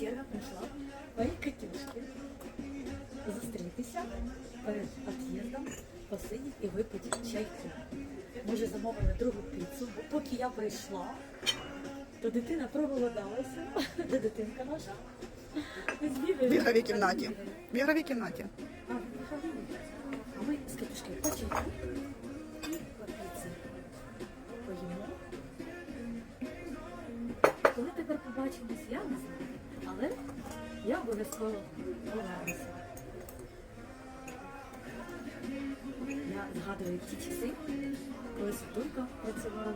черга прийшла моїй Катюшки зустрітися перед від'їздом, посидіти і випити чайку. Ми вже замовили другу піцу, бо поки я прийшла, то дитина проголодалася. Де дитинка наша? В ігровій кімнаті. В ігровій кімнаті. А, виходили. А ми з Катюшкою по чайку Коли тепер побачимось, я не знаю. Але я обов'язково повернуся. Я згадую ті часи, коли Світулька працювала,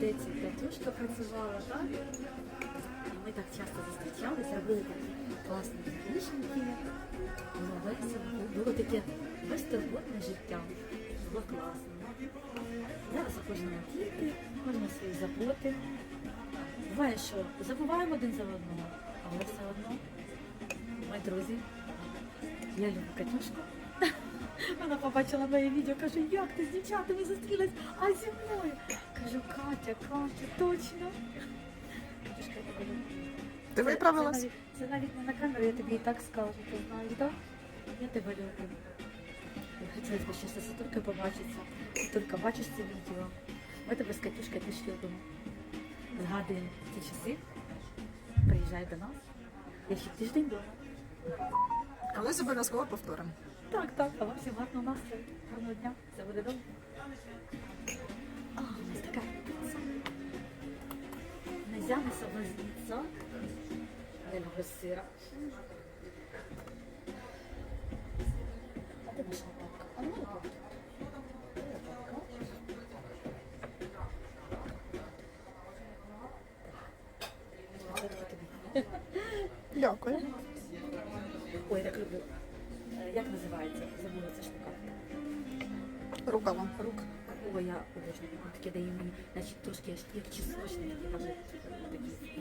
теці Катюшка працювала, так? Ми так часто зустрічалися, робили такі класні вишеньки, було весело, було таке безтурботне життя. Було класно. Зараз у кожного діти, кожна свої заботи. Буває, що забуваємо один за одного, але все одно ми друзі. Я люблю Катюшку. Вона побачила моє відео, каже, як ти з дівчатами зустрілась, а зі мною. Кажу, Катя, Катя, точно. Катюшка, я тебе люблю. Ти Це- виправилась? Це навіть, це навіть не на камеру, я тобі і так скажу, ти знаєш, так? Я тебе люблю. Я хотілося б ще з Сатуркою побачитися. Сатурка, бачиш це відео? Ми тебе з Катюшкою теж любимо. Згадуємо ті часи. приїжджає до нас. Я ще тиждень вдома. Колись обов'язково повторимо. Так, так, а вам всім гарного настрою, гарного дня. Все буде добре. А, у нас така піца. Нельзя не соблазниться. Я люблю сира. А де наша лопатка? А ну лопатка. Де лопатка? Лопатка тобі. Дякую. Ой, так люблю. Е, Як називається? Забула ця штука. Рукава. Рук. Ой, я обожнюю. Таке дає мені, значить, трошки як чесночний, такий